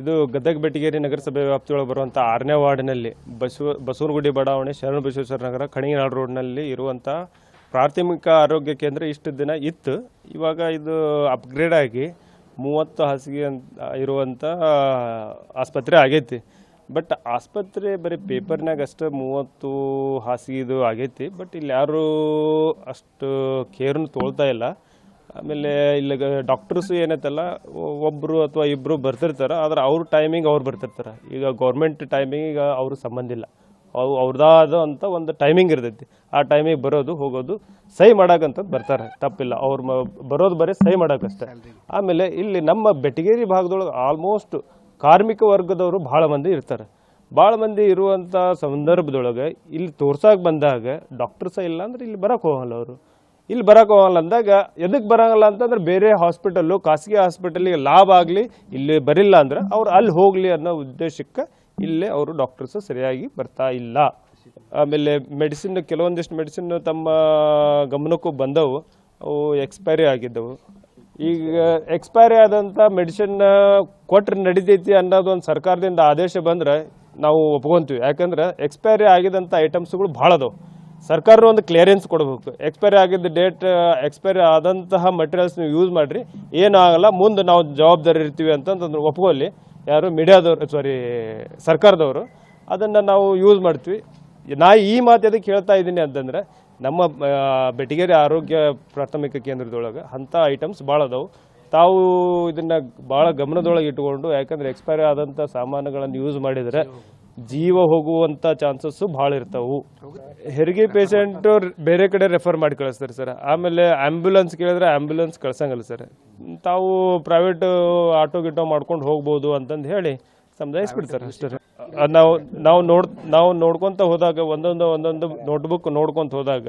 ಇದು ಗದಗ ಬೆಟಗೇರಿ ನಗರಸಭೆ ವ್ಯಾಪ್ತಿಯೊಳಗೆ ಬರುವಂಥ ಆರನೇ ವಾರ್ಡಿನಲ್ಲಿ ಬಸವ ಬಸವನಗುಡಿ ಬಡಾವಣೆ ಶರಣ ಬಸವೇಶ್ವರ ನಗರ ಕಣಿನಾಡು ರೋಡ್ನಲ್ಲಿ ಇರುವಂಥ ಪ್ರಾಥಮಿಕ ಆರೋಗ್ಯ ಕೇಂದ್ರ ಇಷ್ಟು ದಿನ ಇತ್ತು. ಇವಾಗ ಇದು ಅಪ್ಗ್ರೇಡ್ ಆಗಿ ಮೂವತ್ತು ಹಾಸಿಗೆ ಅಂತ ಇರುವಂಥ ಆಸ್ಪತ್ರೆ ಆಗೈತಿ. ಬಟ್ ಆಸ್ಪತ್ರೆ ಬರೀ ಪೇಪರ್ನಾಗ ಅಷ್ಟೇ ಮೂವತ್ತು ಹಾಸಿಗೆ ಇದು ಆಗೈತಿ. ಬಟ್ ಇಲ್ಲಿ ಯಾರೂ ಅಷ್ಟು ಕೇರ್ನು ತೊಳ್ತಾ ಇಲ್ಲ. ಆಮೇಲೆ ಇಲ್ಲಿ ಡಾಕ್ಟರ್ಸು ಏನೈತಲ್ಲ ಒಬ್ಬರು ಅಥವಾ ಇಬ್ಬರು ಬರ್ತಿರ್ತಾರೆ, ಆದ್ರೆ ಅವ್ರ ಟೈಮಿಂಗ್ ಅವ್ರು ಬರ್ತಿರ್ತಾರೆ. ಈಗ ಗೌರ್ಮೆಂಟ್ ಟೈಮಿಂಗ್ ಈಗ ಅವ್ರ ಸಂಬಂಧ ಇಲ್ಲ. ಅವು ಅವ್ರದ್ದಾದ ಅಂತ ಒಂದು ಟೈಮಿಂಗ್ ಇರ್ತೈತಿ. ಆ ಟೈಮಿಗೆ ಬರೋದು, ಹೋಗೋದು ಸಹಿ ಮಾಡಕ್ಕಂತ ಬರ್ತಾರೆ. ತಪ್ಪಿಲ್ಲ. ಅವ್ರು ಮ, ಬರೋದು ಬರೀ ಸಹಿ ಮಾಡಕ್ಕಷ್ಟೇ ಆಮೇಲೆ ಇಲ್ಲಿ ನಮ್ಮ ಬೆಟಗೇರಿ ಭಾಗದೊಳಗೆ ಆಲ್ಮೋಸ್ಟ್ ಕಾರ್ಮಿಕ ವರ್ಗದವರು ಭಾಳ ಮಂದಿ ಇರ್ತಾರೆ. ಭಾಳ ಮಂದಿ ಇರುವಂಥ ಸಂದರ್ಭದೊಳಗೆ ಇಲ್ಲಿ ತೋರ್ಸಕ್ಕೆ ಬಂದಾಗ, ಡಾಕ್ಟರ್ಸ ಇಲ್ಲ ಅಂದ್ರೆ ಇಲ್ಲಿ ಬರಕ್ಕೆ ಹೋಗಲ್ಲ ಅವರು. ಇಲ್ಲಿ ಬರಕ್ಕೆ ಹೋಗಲ್ಲ ಅಂದಾಗ ಎದಕ್ಕೆ ಬರಂಗಿಲ್ಲ ಅಂತಂದ್ರೆ ಬೇರೆ ಹಾಸ್ಪಿಟಲ್ಲು, ಖಾಸಗಿ ಹಾಸ್ಪಿಟಲಿಗೆ ಲಾಭ ಆಗಲಿ, ಇಲ್ಲಿ ಬರಿಲ್ಲ ಅಂದ್ರೆ ಅವ್ರು ಅಲ್ಲಿ ಹೋಗಲಿ ಅನ್ನೋ ಉದ್ದೇಶಕ್ಕೆ ಇಲ್ಲೇ ಅವರು ಡಾಕ್ಟರ್ಸು ಸರಿಯಾಗಿ ಬರ್ತಾ ಇಲ್ಲ. ಆಮೇಲೆ ಮೆಡಿಸಿನ್ ಕೆಲವೊಂದಿಷ್ಟು ಮೆಡಿಸಿನ್ ತಮ್ಮ ಗಮನಕ್ಕೂ ಬಂದವು, ಅವು ಎಕ್ಸ್ಪೈರಿ ಆಗಿದ್ದವು. ಈಗ ಎಕ್ಸ್ಪೈರಿ ಆದಂಥ ಮೆಡಿಸಿನ್ ಕೊಟ್ಟರೆ ನಡಿತೈತಿ ಅನ್ನೋದು ಒಂದು ಸರ್ಕಾರದಿಂದ ಆದೇಶ ಬಂದ್ರೆ ನಾವು ಒಪ್ಕೊಂತೀವಿ. ಯಾಕಂದ್ರೆ ಎಕ್ಸ್ಪೈರಿ ಆಗಿದಂಥ ಐಟಮ್ಸ್ಗಳು ಭಾಳ ಅದಾವೆ. ಸರ್ಕಾರ ಒಂದು ಕ್ಲಿಯರೆನ್ಸ್ ಕೊಡಬೇಕು. ಎಕ್ಸ್ಪೈರಿ ಆಗಿದ್ದ ಡೇಟ್ ಎಕ್ಸ್ಪೈರಿ ಆದಂತಹ ಮಟೀರಿಯಲ್ಸ್ ನೀವು ಯೂಸ್ ಮಾಡಿರಿ. ಏನಾಗಲ್ಲ ಮುಂದೆ ನಾವು ಜವಾಬ್ದಾರಿ ಇರ್ತೀವಿ ಅಂತಂದ್ರೆ ಒಪ್ಕೊಳ್ಳಿ. ಯಾರು ಮೀಡಿಯಾದವರು ಸಾರಿ ಸರ್ಕಾರದವರು, ಅದನ್ನು ನಾವು ಯೂಸ್ ಮಾಡ್ತೀವಿ. ನಾ ಈ ಮಾತು ಅದಕ್ಕೆ ಹೇಳ್ತಾ ಇದ್ದೀನಿ ಅಂತಂದ್ರೆ, ನಮ್ಮ ಬೆಟಗೇರಿ ಆರೋಗ್ಯ ಪ್ರಾಥಮಿಕ ಕೇಂದ್ರದೊಳಗೆ ಅಂಥ ಐಟಮ್ಸ್ ಭಾಳ ಅದಾವು. ತಾವು ಇದನ್ನು ಭಾಳ ಗಮನದೊಳಗೆ ಇಟ್ಕೊಂಡು ಯಾಕಂದ್ರೆ ಎಕ್ಸ್ಪೈರಿ ಆದಂಥ ಸಾಮಾನುಗಳನ್ನು ಯೂಸ್ ಮಾಡಿದರೆ ಜೀವ ಹೋಗುವಂಥ ಚಾನ್ಸಸ್ಸು ಭಾಳ ಇರ್ತಾವು. ಹೆರಿಗೆ ಪೇಷಂಟ್ ಬೇರೆ ಕಡೆ ರೆಫರ್ ಮಾಡಿ ಕಳಿಸ್ತಾರೆ ಸರ್. ಆಮೇಲೆ ಆಂಬ್ಯುಲೆನ್ಸ್ ಕೇಳಿದ್ರೆ ಆಂಬ್ಯುಲೆನ್ಸ್ ಕಳ್ಸಂಗಲ್ಲ ಸರ್. ತಾವು ಪ್ರೈವೇಟ್ ಆಟೋ ಗಿಟೋ ಮಾಡ್ಕೊಂಡು ಹೋಗ್ಬೋದು ಅಂತಂದು ಹೇಳಿ ಸಮಜಾಯಿಸ್ಬಿಡ್ತಾರೆ ಅಷ್ಟೇ. ನಾವು ನಾವು ನೋಡ್, ನಾವು ನೋಡ್ಕೊಂತ ಹೋದಾಗ ಒಂದೊಂದು ಒಂದೊಂದು ನೋಟ್ಬುಕ್ ನೋಡ್ಕೊಂತ ಹೋದಾಗ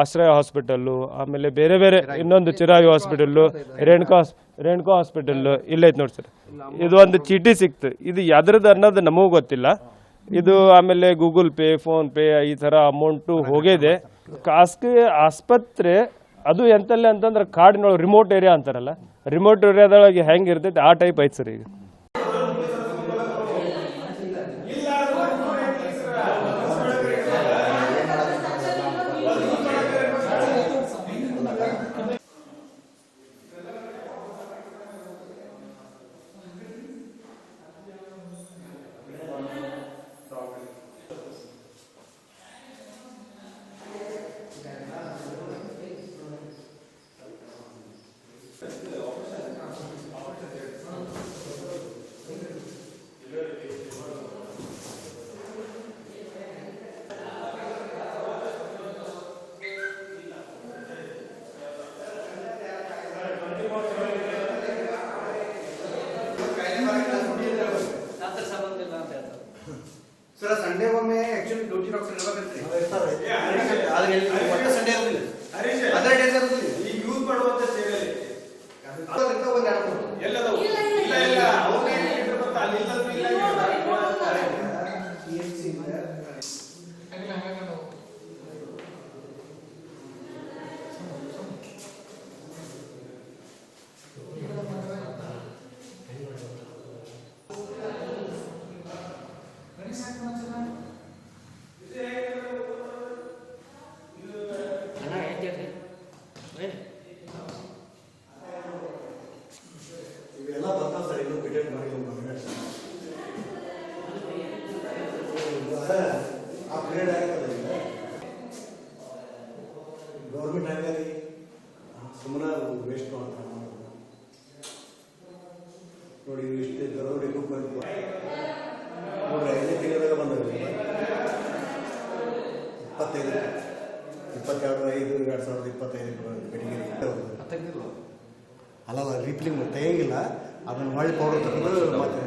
ಆಶ್ರಯ ಹಾಸ್ಪಿಟಲ್ಲು ಆಮೇಲೆ ಬೇರೆ ಬೇರೆ ಇನ್ನೊಂದು ಚಿರಾಗಿ ಹಾಸ್ಪಿಟಲ್ಲು ರೇಣುಕಾ ರೇಣುಕಾ ಹಾಸ್ಪಿಟಲ್ಲು ಇಲ್ಲೈತೆ ನೋಡಿ ಸರ್. ಇದು ಒಂದು ಚೀಟಿ ಸಿಕ್ತು. ಇದು ಯಾವ್ದ್ರದ್ದು ಅನ್ನೋದು ನಮಗೂ ಗೊತ್ತಿಲ್ಲ. ಇದು ಆಮೇಲೆ ಗೂಗಲ್ ಪೇ ಫೋನ್ ಪೇ ಈ ಥರ ಅಮೌಂಟು ಹೋಗಿದೆ. ಖಾಸಗಿ ಆಸ್ಪತ್ರೆ, ಅದು ಎಂತಲ್ಲೇ ಅಂತಂದ್ರೆ ಕಾಡಿನೊಳಗೆ ರಿಮೋಟ್ ಏರಿಯಾ ಅಂತಾರಲ್ಲ. ರಿಮೋಟ್ ಏರಿಯಾದೊಳಗೆ ಹೆಂಗೆ ಇರ್ತೈತೆ ಆ ಟೈಪ್ ಐತೆ ಸರ್ ಈಗ ಸರ್ ಸಂಡೇ ಒಮ್ಮೆ ಆಕ್ಚುಲಿ ಡ್ಯೂಟಿ ಡಾಕ್ಟರ್ ಇರ್ಬೇಕಂತ್ರಿ ಆದ್ರೆ ಇಲ್ಲಿ ಸಂಡೇ ಇರೋದಿಲ್ಲ ಅದರ್ ಡೇಸ್ ಇರೋದಿಲ್ಲ ಈಗ ಯೂಸ್ ಮಾಡುವಂತ ಸೇವೆ ಅದು ಇರ್ತಾವ ಒಂದ್ ಎರಡು ಮೂರು ಎಲ್ಲದವು ಇಲ್ಲ ಇಲ್ಲ ಅವ್ರನ್ನೇ ಇಟ್ಟಿರ್ತಾರೆ ಗೊತ್ತಾ? ಅಲ್ಲಿ ಇಲ್ಲದ್ರೂ ಇಲ್ಲ ಇಲ್ಲಿ ಇವೆಲ್ಲ ಬರ್ತಾವ ಸರ್ ಇನ್ನೂ ಬಿಟೆಕ್ ಮಾಡಿ ಅಪ್ಗ್ರೇಡ್ ಆಗ್ತದೆ ಈಗ. ಗೌರ್ಮೆಂಟ್ ಹಾಗಾಗಿ ಸುಮ್ಮನೆ ವೇಸ್ಟ್ ಮಾಡ್ತಾರೆ ನೋಡಿ ಇಷ್ಟೇ ದೊಡ್ಡ ಎಕ್ವಿಪ್ಮೆಂಟ್ ನೋಡ್ರಿ ಐದನೇ ತಿಂಗಳಾಗ ಬಂದವೆ ಇಪ್ಪತ್ತೈದು ಇಪ್ಪತ್ತೆರಡು ಐದು ಎರಡು ಸಾವಿರದ ಇಪ್ಪತ್ತೈದು ಬೆಳಿಗ್ಗೆ ಅಲ್ಲಲ್ಲ ರೀಪ್ಲಿಂಗ್ ತೆಗಿಲ್ಲ ಅದನ್ನ ಮಾಡಿ ಪೌಡರ್ ತಗೊಂಡು ಮತ್ತೆ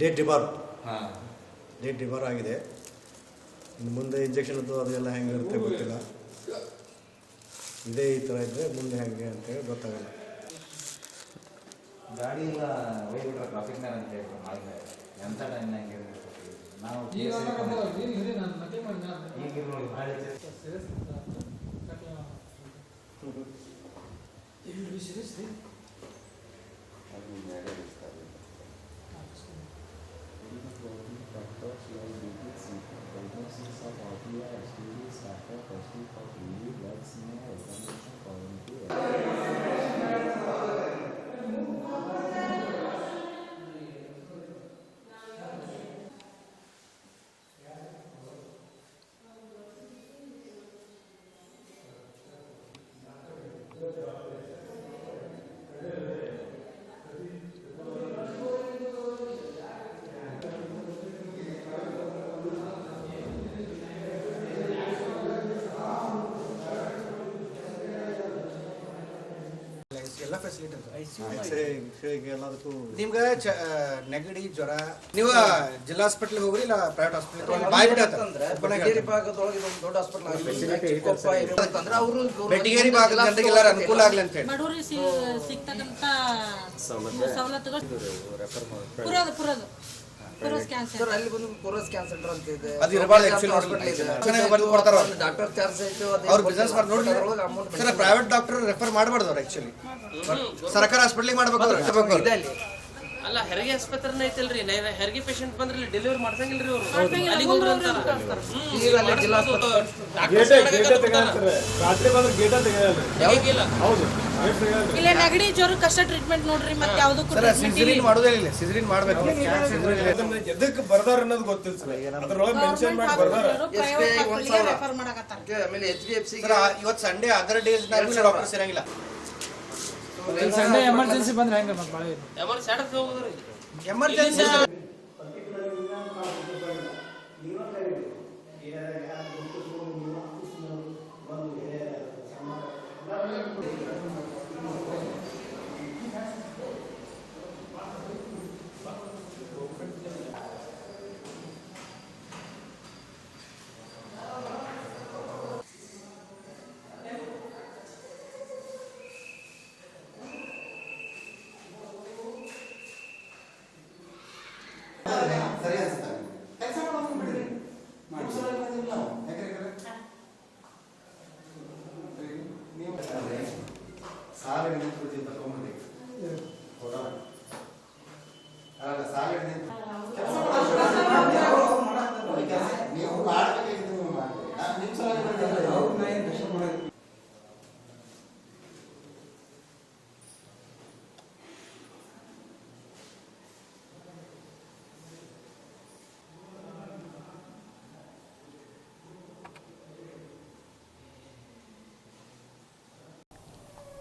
ಡೇಟ್ ಡಿಬಾರ್ ಹಾಂ. ಡೇಟ್ ಡಿಬಾರ್ ಆಗಿದೆ. ಇನ್ನು ಮುಂದೆ ಇಂಜೆಕ್ಷನ್ ಅದು ಅದೆಲ್ಲ ಹೆಂಗೆ ಇರುತ್ತೆ ಗೊತ್ತಿಲ್ಲ. ಇದೇ ಈ ಥರ ಇದ್ದರೆ ಮುಂದೆ ಹೆಂಗೆ ಅಂತೇಳಿ ಗೊತ್ತಾಗಲ್ಲ. ಗಾಡಿ ಎಲ್ಲ ಹೋಗ್ಬಿಟ್ರೆ ಟ್ರಾಫಿಕ್ನಾಗ ಅಂತ ಹೇಳ್ತಾರೆ ಮಾಡಿದ್ರೆ ಎಂಥ ಟೈಮ್ ಹೆಂಗೆ ನಾವು ಈಗ ಇರಿ ನಾನು ಮತ್ತೆ ಮಾಡಿ ನಾನು ಈಗ ಇರ್ಬೋದು, ಭಾಳ ಹೆಚ್ಚು. serious ಎಲ್ರಿ serious ರೀ? ಎಲ್ಲ ಫೆಸಿಲಿಟಿ ಎಲ್ಲದಕ್ಕೂ. ನಿಮ್ಗೆ ನೆಗಡಿ ಜ್ವರ ನೀವು ಜಿಲ್ಲಾ ಹಾಸ್ಪಿಟಲ್ ಹೋಗ್ರಿ ಇಲ್ಲ ಪ್ರೈವೇಟ್ ಹಾಸ್ಪಿಟಲ್ ಬಾಯ್ ಭಾಗದೊಳಗೆ ಇದೊಂದು ದೊಡ್ಡ ಹಾಸ್ಪಿಟಲ್ ಅವರು ಬೆಟ್ಟಿಗೇರಿ ಭಾಗದ ಜನರಿಗೆ ಎಲ್ಲರೂ ಅನುಕೂಲ ಆಗ್ಲಿ ಅಂತ ಹೇಳಿ. ಬಡವರಿಗೆ ಸಿಗ್ತಕ್ಕಂಥ ಸವಲತ್ತುಗಳು. ಪುರೋದು ಪುರೋದು. ಸರ್ ಅಲ್ಲಿ ಬಂದು ಕ್ಯಾನ್ಸರ್ ಸೆಂಟರ್ ಅಂತ ಇದೆ. ಅದು ಇರಬಾರ್ದು actually hospital ಇದೆ. ಚೆನ್ನಾಗಿ ಬರ್ದು ಕೊಡ್ತಾರ ಡಾಕ್ಟರ್ ಚಾರ್ಜ್ ಐತೆ ಅವ್ರು ಬಿಸ್ನೆಸ್ ಮಾಡಿ ನೋಡಿ ಸರ್ ಪ್ರೈವೇಟ್ ಡಾಕ್ಟರ್ ರೆಫರ್ ಮಾಡಬಾರ್ದು ಅವ್ರು ಆಕ್ಚುಲಿ ಸರ್ಕಾರ ಹಾಸ್ಪಿಟ್ಲಿಗೆ ಮಾಡ್ಬೇಕು ಇದೆ. ಅಲ್ಲಿ ಅಲ್ಲ ಹೆರಿಗೆ ಆಸ್ಪತ್ರೆ ಐತಲ್ರಿ. ಹೆರಿಗೆ ಪೇಷಂಟ್ ಬಂದ್ರೆ ಡೆಲಿವರಿ ಮಾಡ್ಸಂಗಿಲ್ರಿ ಅವ್ರು. ಅಲ್ಲಿಗೆ ಹೋಗ್ರಿ ಅಂತಾರ. ಈಗ ಅಲ್ಲಿ ಜಿಲ್ಲಾ ರಾತ್ರಿ ಬಂದ್ರೆ ಗೇಟೇ ಹೌದು. ಇಲ್ಲೇ ನೆಗಡಿ ಜ್ವರ ಕಷ್ಟ ಟ್ರೀಟ್ಮೆಂಟ್ ನೋಡ್ರಿ ಮತ್ತೆ ಯಾವುದಕ್ಕೂ ಸರ್ ಸಿಜರಿನ್ ಮಾಡೋದೇ ಇಲ್ಲ ಸಿಜರಿನ್ ಮಾಡಬೇಕು. ಎದಕ್ಕೆ ಬರ್ದಾರ ಅನ್ನೋದು ಗೊತ್ತಿಲ್ಲ ಸರ್. ಅದರೊಳಗೆ ಮೆನ್ಷನ್ ಮಾಡಿ ಬರ್ದಾರ. ರೆಫರ್ ಮಾಡಕತ್ತಾರ. ಆಮೇಲೆ H D F C sir ಇವತ್ತು ಸಂಡೇ ಅದರ್ ಡೇಸ್ ನಾಗೂ ಡಾಕ್ಟರ್ ಸಿರಂಗಿಲ್ಲ ಸಂಡೇ ಎಮರ್ಜೆನ್ಸಿ ಬಂದ್ರೆ ಹೆಂಗ ಮತ್ತೆ ಎಮರ್ಜೆನ್ಸಿ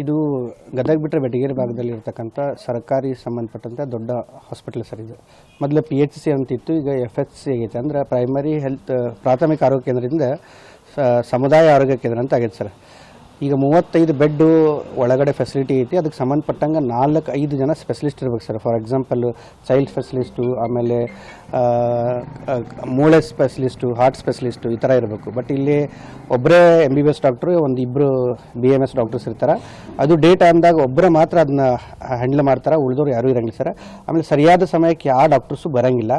ಇದು ಗದಗ ಬಿಟ್ಟರೆ ಬೆಟಗೇರಿ ಭಾಗದಲ್ಲಿ ಇರತಕ್ಕಂಥ ಸರ್ಕಾರಿ ಸಂಬಂಧಪಟ್ಟಂಥ ದೊಡ್ಡ ಹಾಸ್ಪಿಟಲ್ ಸರ್ ಇದು. ಮೊದಲು ಪಿ ಎಚ್ ಸಿ ಅಂತಿತ್ತು, ಈಗ ಎಫ್ ಎಚ್ ಸಿ ಆಗೈತೆ. ಅಂದ್ರೆ ಪ್ರೈಮರಿ ಹೆಲ್ತ್ ಪ್ರಾಥಮಿಕ ಆರೋಗ್ಯ ಕೇಂದ್ರದಿಂದ ಸಮುದಾಯ ಆರೋಗ್ಯ ಕೇಂದ್ರ ಅಂತ ಆಗೈತೆ ಸರ್. ಈಗ ಮೂವತ್ತೈದು ಬೆಡ್ಡು ಒಳಗಡೆ ಫೆಸಿಲಿಟಿ ಐತಿ ಅದಕ್ಕೆ ಸಂಬಂಧಪಟ್ಟಂಗೆ ನಾಲ್ಕು ಐದು ಜನ ಸ್ಪೆಷಲಿಸ್ಟ್ ಇರ್ಬೇಕು sir for example child specialist ಆಮೇಲೆ ಆ, ಆ, ಮೂಳೆ ಸ್ಪೆಷಲಿಸ್ಟು ಹಾರ್ಟ್ ಸ್ಪೆಷಲಿಸ್ಟು ಈ ಥರ ಇರಬೇಕು. ಬಟ್ ಇಲ್ಲಿ ಒಬ್ಬರೇ M B B S doctor ಒಂದು ಇಬ್ಬರು ಬಿ ಎಂ ಎಸ್ ಡಾಕ್ಟರ್ಸ್ ಇರ್ತಾರೆ. ಅದು ಡೇ ಟೈಮ್ದಾಗ ಒಬ್ಬರೇ ಮಾತ್ರ ಅದನ್ನ ಹ್ಯಾಂಡಲ್ ಮಾಡ್ತಾರೆ ಉಳಿದವ್ರು ಯಾರೂ ಇರಂಗಿಲ್ಲ ಸರ್ ಆಮೇಲೆ ಸರಿಯಾದ ಸಮಯಕ್ಕೆ ಯಾವ ಡಾಕ್ಟರ್ಸು ಬರಂಗಿಲ್ಲ.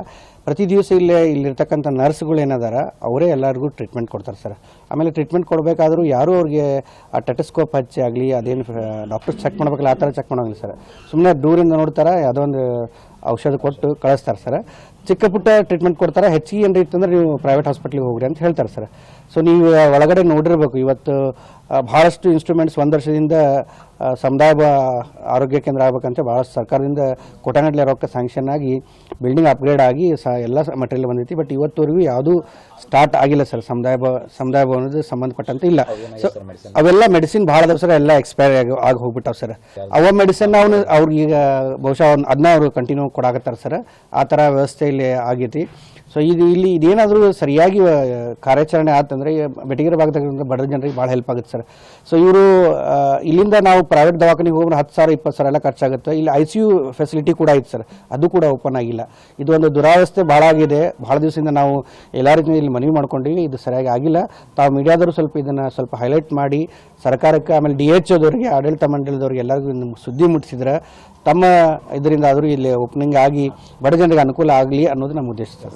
ಪ್ರತಿ ದಿವಸ ಇಲ್ಲೇ ಇಲ್ಲಿರ್ತಕ್ಕಂಥ ನರ್ಸ್ಗಳು ಏನದಾರ ಅವರೇ ಎಲ್ಲರಿಗೂ ಟ್ರೀಟ್ಮೆಂಟ್ ಕೊಡ್ತಾರೆ ಸರ್. ಆಮೇಲೆ ಟ್ರೀಟ್ಮೆಂಟ್ ಕೊಡಬೇಕಾದ್ರೂ ಯಾರೂ ಅವ್ರಿಗೆ ಆ ಟೆಟಸ್ಕೋಪ್ ಹಚ್ಚಿ ಆಗಲಿ, ಅದೇನು ಡಾಕ್ಟರ್ಸ್ ಚೆಕ್ ಮಾಡ್ಬೇಕಲ್ಲ, ಆ ಥರ ಚೆಕ್ ಮಾಡೋಂಗಿಲ್ಲ ಸರ್. ಸುಮ್ಮನೆ ದೂರಿಂದ ನೋಡ್ತಾರೆ ಯಾವುದೋ ಒಂದು ಔಷಧ ಕೊಟ್ಟು ಕಳಿಸ್ತಾರೆ ಸರ್. ಚಿಕ್ಕ ಪುಟ್ಟ ಟ್ರೀಟ್ಮೆಂಟ್ ಕೊಡ್ತಾರೆ, ಹೆಚ್ಚಿಗೆ ಏನಾರ ಇತ್ತಂದ್ರೆ ನೀವು ಪ್ರೈವೇಟ್ ಹಾಸ್ಪಿಟ್ಲಿಗೆ ಹೋಗ್ರಿ ಅಂತ ಹೇಳ್ತಾರೆ ಸರ್. ಸೊ ನೀವು ಒಳಗಡೆ ನೋಡಿರ್ಬೇಕು. ಇವತ್ತು ಭಾಳಷ್ಟು ಇನ್ಸ್ಟ್ರೂಮೆಂಟ್ಸ್ ಒಂದು ವರ್ಷದಿಂದ ಸಮುದಾಯ ಆರೋಗ್ಯ ಕೇಂದ್ರ ಆಗ್ಬೇಕಂತ ಭಾಳಷ್ಟು ಸರ್ಕಾರದಿಂದ ಕೋಟಾಗಟ್ಟಲೆ ರೊಕ್ಕ ಸ್ಯಾಂಕ್ಷನ್ ಆಗಿ ಬಿಲ್ಡಿಂಗ್ ಅಪ್ಗ್ರೇಡ್ ಆಗಿ ಸ, ಎಲ್ಲ ಮಟೀರಿಯಲ್ ಬಂದೈತಿ. ಬಟ್ ಇವತ್ತುವರೆಗೂ ಯಾವುದೂ ಸ್ಟಾರ್ಟ್ ಆಗಿಲ್ಲ ಸರ್. ಸಮುದಾಯ ಭವ ಸಮುದಾಯ ಭವನದ ಸಂಬಂಧಪಟ್ಟಂತೆ ಇಲ್ಲ. ಸೊ ಅವೆಲ್ಲ ಮೆಡಿಸಿನ್ ಭಾಳ ಅದಾವ ಸರ್ ಎಲ್ಲ ಎಕ್ಸ್ಪೈರ್ ಆಗಿ ಆಗಿ ಹೋಗ್ಬಿಟ್ಟಾವ ಸರ್. ಅವ ಮೆಡಿಸಿನ್ ಅವನು ಅವ್ರಿಗೆ ಬಹುಶಃ ಅವ್ನು ಅದನ್ನ ಅವರು ಕಂಟಿನ್ಯೂ ಕೊಡಾಕತ್ತಾರೆ ಸರ್. ಆ ಥರ ವ್ಯವಸ್ಥೆ ಇಲ್ಲಿ ಆಗೈತಿ. ಸೊ ಇದು ಇಲ್ಲಿ ಇದೇನಾದರೂ ಸರಿಯಾಗಿ ಕಾರ್ಯಾಚರಣೆ ಆತಂದರೆ ಬೆಟಗಿರ ಭಾಗದಾಗ ಬಡ ಜನರಿಗೆ ಭಾಳ ಹೆಲ್ಪ್ ಆಗುತ್ತೆ ಸರ್ ಸೊ ಇವರು ಇಲ್ಲಿಂದ ನಾವು ಪ್ರೈವೇಟ್ ದವಾಖಾನೆಗೆ ಹೋಗೋಣ ಹತ್ತು ಸಾವಿರ, ಇಪ್ಪತ್ತು ಸಾವಿರ ಎಲ್ಲ ಖರ್ಚಾಗುತ್ತೆ. ಇಲ್ಲಿ ಐ ಸಿ ಯು ಫೆಸಿಲಿಟಿ ಕೂಡ ಐತೆ ಸರ್ ಅದು ಕೂಡ ಓಪನ್ ಆಗಿಲ್ಲ. ಇದು ಒಂದು ದುರಾವಸ್ಥೆ ಭಾಳ ಆಗಿದೆ. ಭಾಳ ದಿವಸದಿಂದ ನಾವು ಎಲ್ಲ ರೀತಿಯಿಂದ ಇಲ್ಲಿ ಮನವಿ ಮಾಡ್ಕೊಂಡಿವಿ. ಇದು ಸರಿಯಾಗಿ ಆಗಿಲ್ಲ. ತಾವು ಮೀಡಿಯಾದವರು ಸ್ವಲ್ಪ ಇದನ್ನು ಸ್ವಲ್ಪ ಹೈಲೈಟ್ ಮಾಡಿ, ಸರ್ಕಾರಕ್ಕೆ ಆಮೇಲೆ ಡಿ ಎಚ್ ಓದವರಿಗೆ ಆಡಳಿತ ಮಂಡಲದವ್ರಿಗೆ ಎಲ್ಲರಿಗೂ ಸುದ್ದಿ ಮುಟ್ಟಿಸಿದ್ರೆ ತಮ್ಮ ಇದರಿಂದ ಆದರೂ ಇಲ್ಲಿ ಓಪನಿಂಗ್ ಆಗಿ ಬಡ ಜನರಿಗೆ ಅನುಕೂಲ ಆಗಲಿ ಅನ್ನೋದು ನಮ್ಮ ಉದ್ದೇಶ ಸರ್